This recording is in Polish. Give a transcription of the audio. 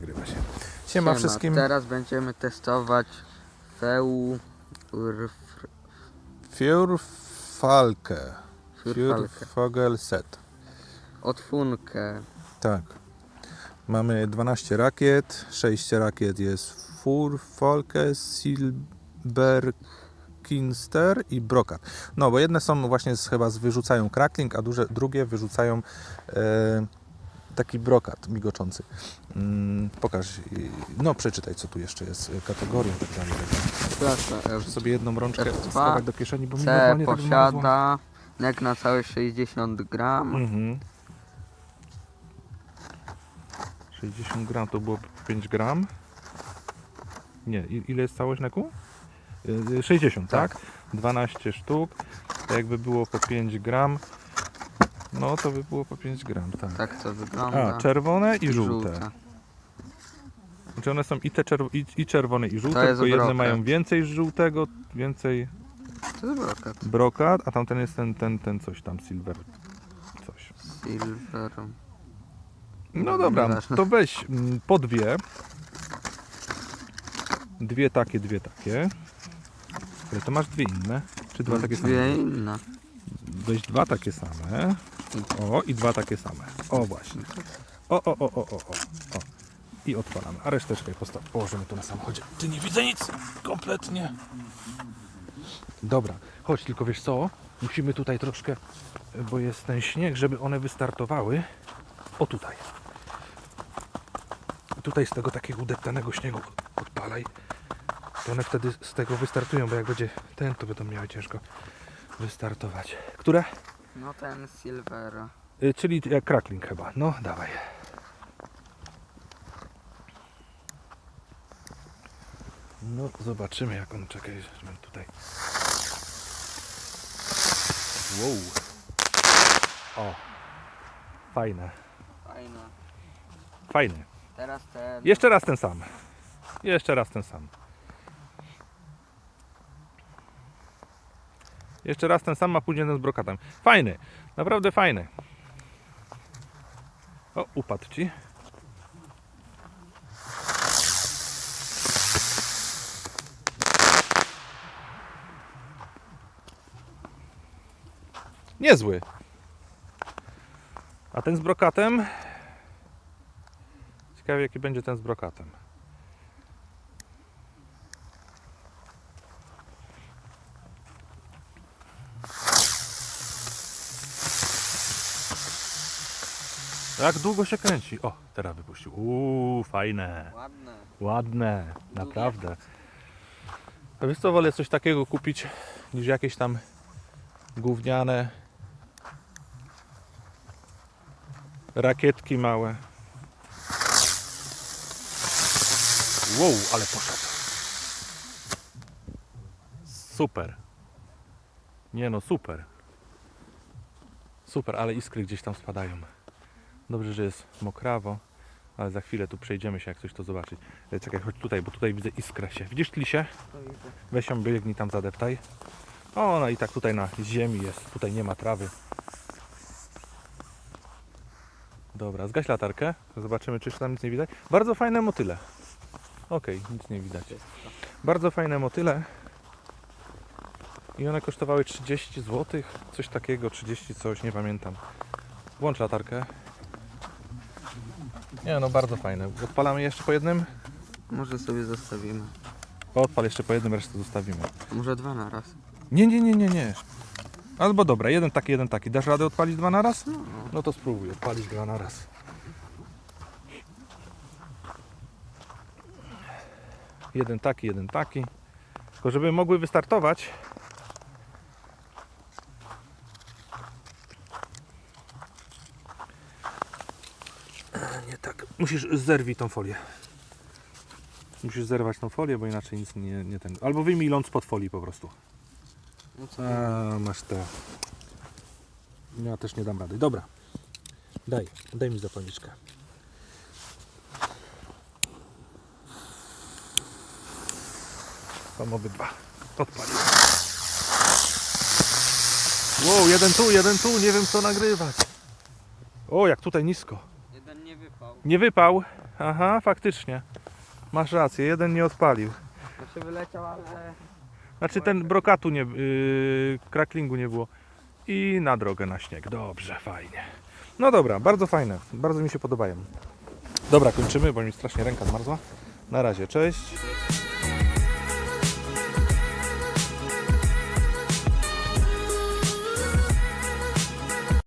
nagrywa się. Siema wszystkim. Teraz będziemy testować Feu... Urf... Fjordfalke. Fjordfalke. Fjordfogelset. Otfunkę. Tak. Mamy 12 rakiet. 6 rakiet jest Furfolke, Silber, Kinster i Brokat. No, bo jedne są właśnie z, chyba z, wyrzucają crackling, a duże, drugie wyrzucają e, taki brokat migoczący. Mm, pokaż, i- no przeczytaj co tu jeszcze jest, e, kategorią tak dalej. Klasa Muszę sobie jedną rączkę F2, schować do kieszeni, bo mi C normalnie tak posiada nek na całe 60 gram. Mhm. 60 gram to było 5 gram. Nie, ile jest całość na kół? Y, 60, tak? 12 sztuk. To jakby było po 5 gram. No to by było po 5 gram, tak. Tak to wygląda. A, czerwone i żółte. Znaczy one są i te czerw- i, i czerwone i żółte, To jest tylko jedne brokat. mają więcej żółtego, więcej To jest brokat. brokat, a tamten jest ten, ten, ten coś tam, silver. Coś. Silver. No dobra, Nieważne. to weź mm, po dwie. Dwie takie, dwie takie. Ale to masz dwie inne. Czy dwa takie Dwie same? inne. Weź dwa takie same. O, i dwa takie same. O, właśnie. O, o, o, o, o, o. o. I odpalamy. A reszteczkę postaw. Położymy tu na samochodzie. Ty nie widzę nic. Kompletnie. Dobra, chodź, tylko wiesz co? Musimy tutaj troszkę, bo jest ten śnieg, żeby one wystartowały. O tutaj. Tutaj z tego takiego udeptanego śniegu odpalaj. To one wtedy z tego wystartują, bo jak będzie ten, to będą miały ciężko wystartować. Które? No ten silver. Y, czyli jak crackling chyba. No, dawaj. No, zobaczymy jak on, czekaj, żebym tutaj... Wow. O. Fajne. Fajne. Fajny. Teraz ten. Jeszcze raz ten sam. Jeszcze raz ten sam. Jeszcze raz ten sam, a później ten z brokatem. Fajny. Naprawdę fajny. O, upadł ci. Niezły. A ten z brokatem? Ciekawe jaki będzie ten z brokatem. Jak długo się kręci? O, teraz wypuścił. Uuu, fajne. Ładne. Ładne, naprawdę. A wiesz co, wolę coś takiego kupić niż jakieś tam gówniane rakietki małe. Wow, ale poszedł. Super. Nie no, super. Super, ale iskry gdzieś tam spadają. Dobrze, że jest mokrawo, ale za chwilę tu przejdziemy się, jak coś to zobaczyć. E, Czekaj, chodź tutaj, bo tutaj widzę iskrę się. Widzisz? To widzę. Weź ją, biegnij tam zadeptaj. O, ona i tak tutaj na ziemi jest, tutaj nie ma trawy. Dobra, zgaś latarkę. Zobaczymy, czy tam nic nie widać. Bardzo fajne motyle. Okej, nic nie widać. Bardzo fajne motyle. I one kosztowały 30 zł, coś takiego, 30 coś, nie pamiętam. Włącz latarkę. Nie no, bardzo fajne. Odpalamy jeszcze po jednym? Może sobie zostawimy. Odpal jeszcze po jednym, resztę zostawimy. Może dwa na raz. Nie, nie, nie, nie, nie. Albo dobra, jeden taki, jeden taki. Dasz radę odpalić dwa na raz? No. To spróbuj odpalić dwa na raz. Jeden taki, jeden taki. Tylko żeby mogły wystartować. Tak. Musisz zerwij tą folię. Musisz zerwać tą folię, bo inaczej nic nie, nie ten. Albo wyjmij ląd spod folii po prostu. No co? A, masz te. Ja też nie dam rady. Dobra. Daj, daj mi zapalniczkę. Mam obydwa. Odpaliłem. Wow, jeden tu, jeden tu, nie wiem co nagrywać. O, jak tutaj nisko. Jeden nie wypał. Nie wypał, Aha, faktycznie. Masz rację, jeden nie odpalił. Znaczy wyleciał, ale... Znaczy ten brokatu nie, yy, kraklingu nie było. I na drogę na śnieg. Dobrze, fajnie. No dobra, bardzo fajne. Bardzo mi się podobają. Dobra, kończymy, bo mi strasznie ręka zmarzła. Na razie, cześć.